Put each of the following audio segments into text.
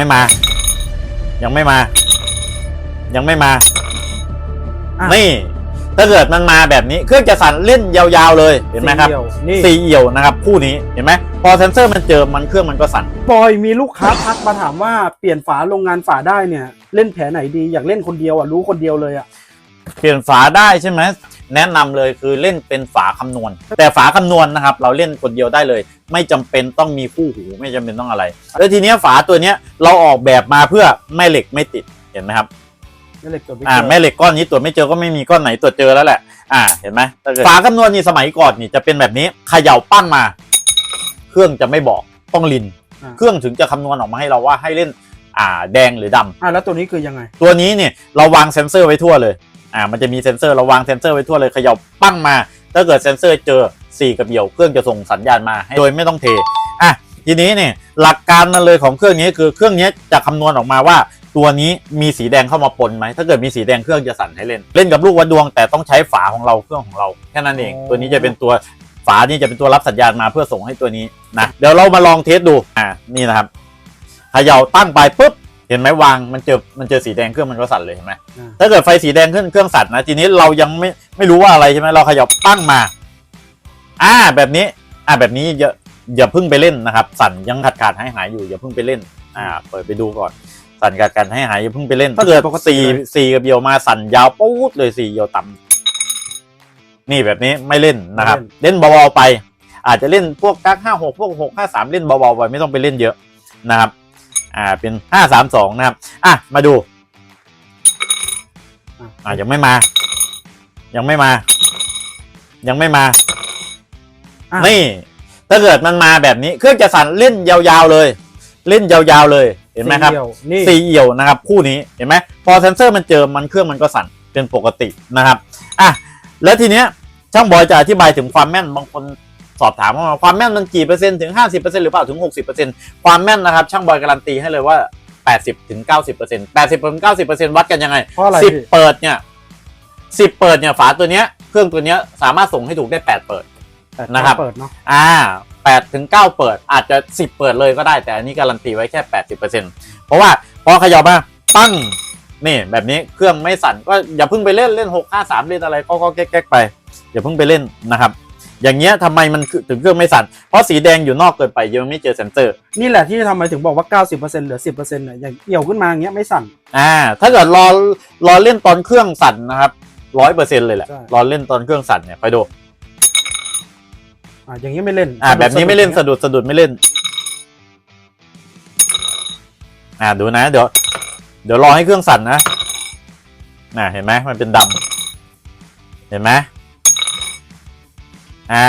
ไม่มา ยังไม่มา ยังไม่มาอะนี่ ถ้าเกิดมันมาแบบนี้ เครื่องจะสั่นเล่นยาวๆเลย เห็นไหมครับสี่ดี่ยวนี่สีเอี่ยวนะครับ คู่นี้ เห็นไหม พอเซนเซอร์มันเจอ มันเครื่องมันก็สั่นบอยมีลูกค้าทักมาถามว่าเปลี่ยนฝาโรงงานฝาได้เนี่ย เล่นแผลไหนดี อยากเล่นคนเดียวอะ รู้คนเดียวเลยอะ เปลี่ยนฝาได้ใช่ไหม แนะนำเลยคือเล่นเป็นฝาคำนวณ แต่ฝาคำนวณนะครับ เราเล่นคนเดียวได้เลย ไม่จำเป็นต้องมีคู่หูไม่จำเป็นต้องอะไร แล้วทีเนี้ยฝาตัวเนี้ยเราออกแบบมาเพื่อแม่เหล็กไม่ติดเห็นไหมครับนี่เลยตัวไม่อ่าเจอแม่เหล็กก้อนนี้ตรวจไม่เจอก็ไม่มีก้อนไหนตรวจเจอแล้วแหละอ่าเห็นไหมถ้าเกิดฝาคำนวณนี่สมัยก่อนนี่จะเป็นแบบนี้เขย่าปั้งมา เครื่องจะไม่บอกต้องลินอ่าเครื่องถึงจะคำนวณออกมาให้เราว่าให้เล่นอ่าแดงหรือดำอะแล้วตัวนี้คือยังไง ตัวนี้เนี่ยเราวางเซ็นเซอร์ไว้ทั่วเลย อ่ามันจะมีเซ็นเซอร์เราวางเซ็นเซอร์ไว้ทั่วเลยเขย่าปั้งมา ถ้าเกิดเซ็นเซอร์เจอ4กับเหี่ยวเครื่องจะส่งสัญญาณมาให้โดยไม่ต้องเทอะทีนี้เนี่ยหลักการมันเลยของเครื่องนี้คือเครื่องนี้จะคำนวณออกมาว่าตัวนี้มีสีแดงเข้ามาปนไหมถ้าเกิดมีสีแดงเครื่องจะสั่นให้เล่น เล่นกับลูกวัดดวง แต่ต้องใช้ฝาของเราเครื่องของเราแค่นั้นเองอ๋อตัวนี้จะเป็นตัวฝานี่จะเป็นตัวรับสัญญาณมาเพื่อส่งให้ตัวนี้นะเดี๋ยวเรามาลองเทสดูอ่านี่นะครับเขย่าตั้งไปปุ๊บ เห็นไหมวางมันเจอมันเจอสีแดงเครื่องมันก็สั่นเลยเห็นไหมอ่า ถ้าเกิดไฟสีแดงขึ้นเครื่องสั่นนะทีนี้เรายังไม่ไม่รู้ว่าอะไรใช่ไหมเราเขยับปั้งมา อ่าแบบนี้ อ่าแบบนี้อย่าอย่าเพิ่งไปเล่นนะครับ สั่นยังขาดขาดหายหายอยู่อย่าเพิ่งไปเล่น อ่า เปิดไปดูก่อน สั่นขาดขาดหายหายอย่าเพิ่งไปเล่น ถ้าเกิดปกติสี่เลย สี่กับเบียวมาสั่นยาวปู๊ดเลยสี่เหี่ยวต่ำนี่แบบนี้ไม่เล่นนะครับ เล่นเบาๆไป อาจจะเล่นพวกกักห้าหกพวกหกห้าสามเล่นเบาๆไปไม่ต้องไปเล่นเยอะนะครับ อ่าเป็นห้าสามสองนะครับ อะ มาดู อ่ายังไม่มา ยังไม่มา ยังไม่มาอะนี่ ถ้าเกิดมันมาแบบนี้ เครื่องจะสั่นเล่นยาวๆเลย เล่นยาวๆเลย เห็นไหมครับสี่ดี่ยวนี่สีเอี่ยวนะครับ คู่นี้ เห็นไหม พอเซนเซอร์มันเจอ มันเครื่องมันก็สั่น เป็นปกตินะครับ อะ แล้วทีเนี้ย ช่างบอยจะอธิบายถึงความแม่น บางคน สอบถามว่าความแม่นมันกี่เปอร์เซ็นต์ถึง 50%หรือเปล่าถึง 60%ความแม่นนะครับช่างบอยการันตีให้เลยว่า 80ถึง90% 80ถึง90%วัดกันยังไงเพราะอะไรสิบพี่เปิดเนี่ยสิบเปิดเนี่ยฝาตัวเนี้ยเครื่องตัวเนี้ยสามารถส่งให้ถูกได้แปดเปิด แต่นะครับเปิดเนาะ อ่าแปดถึงเก้าเปิดอาจจะสิบเปิดเลยก็ได้แต่อันนี้การันตีไว้แค่แปดสิบเปอร์เซ็นต์เพราะว่าพอเขยับมาปั้งนี่แบบนี้เครื่องไม่สั่นก็อย่าเพิ่งไปเล่นเล่นหกห้าสามเล่นอะไรก็ก็แก๊กๆไป อย่าเพิ่งไปเล่นนะครับ อย่างเงี้ยทำไมมันถึงเครื่องไม่สั่น เพราะสีแดงอยู่นอกเกินไปยังไม่เจอเซนเซอร์ นี่แหละที่ทำไมถึงบอกว่า 90%เหลือ 10%เนี่ยอย่างเอี่ยวขึ้นมาอย่างเงี้ยไม่สั่น อ่า ถ้าเกิดรอรอเล่นตอนเครื่องสั่นนะครับร้อยเปอร์เซ็นต์เลยแหละ ใช่ รอเล่นตอนเครื่องสั่นเนี่ยคอยดู อะอย่างนี้ไม่เล่นอ่า แบบนี้ไม่เล่นสะสะดุดสะดุดไม่เล่น อ่าดูนะ เดี๋ยว เดี๋ยวรอให้เครื่องสั่นนะ น่ะเห็นไหมมันเป็นดำเห็นไหม อ่า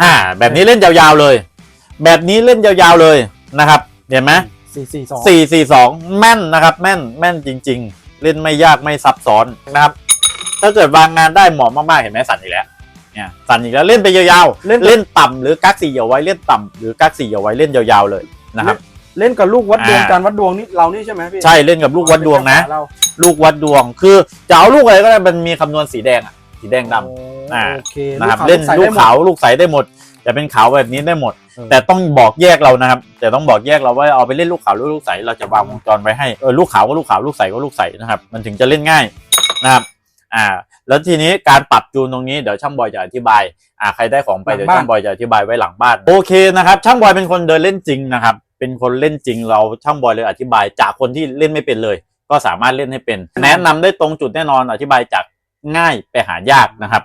อ่า แบบนี้เล่นยาวๆเลย แบบนี้เล่นยาวๆเลยนะครับ เห็นไหมสี่สี่สองสี่สี่สองแม่นนะครับ แม่นแม่นจริง ๆ เล่นไม่ยากไม่ซับซ้อนนะครับ ถ้าเกิดวางงานได้เหมาะมากๆเห็นไหมสั่นอีกแล้วเนี่ยสั่นอีกแล้วเล่นไปยาวๆเล่นเล่นต่ำหรือกักสี่เอาไว้เล่นต่ำหรือกักสี่เอาไว้เล่นยาวๆเลยนะครับ เล่นกับลูกวัดดวงอ่าการวัดดวงนี่เรานี่ใช่ไหมพี่ใช่เล่นกับลูกวัดดวงนะเราลูกวัดดวงคือจะเอาลูกอะไรก็ได้มันมีคำนวณสีแดงอะสีแดงดำโอ้อ่าโอเคนะครับขาวเล่นใส่ลูได้กหมดขาวลูกใสได้หมดจะเป็นขาวแบบนี้ได้หมดเออแต่ต้องบอกแยกเรานะครับ แต่ต้องบอกแยกเราว่าเอาไปเล่นลูกขาวหรือลูกใสเราจะวางวงจรไว้ให้เออลูกขาวก็ลูกขาวลูกใสก็ลูกใสนะครับ มันถึงจะเล่นง่ายนะครับอ่าแล้วทีนี้การปรับจูนตรงนี้เดี๋ยวช่างบอยจะอธิบายอ่าใครได้ของไปเดี๋ยวช่างบอยจะอธิบายไว้หลังบ้านโอเคนะครับช่างบอยเป็นคนเดินเล่นจริงนะครับ เป็นคนเล่นจริงเราช่างบอยเลยอธิบาย จากคนที่เล่นไม่เป็นเลย ก็สามารถเล่นให้เป็น แนะนำได้ตรงจุดแน่นอนอธิบายจากง่ายไปหายากนะครับ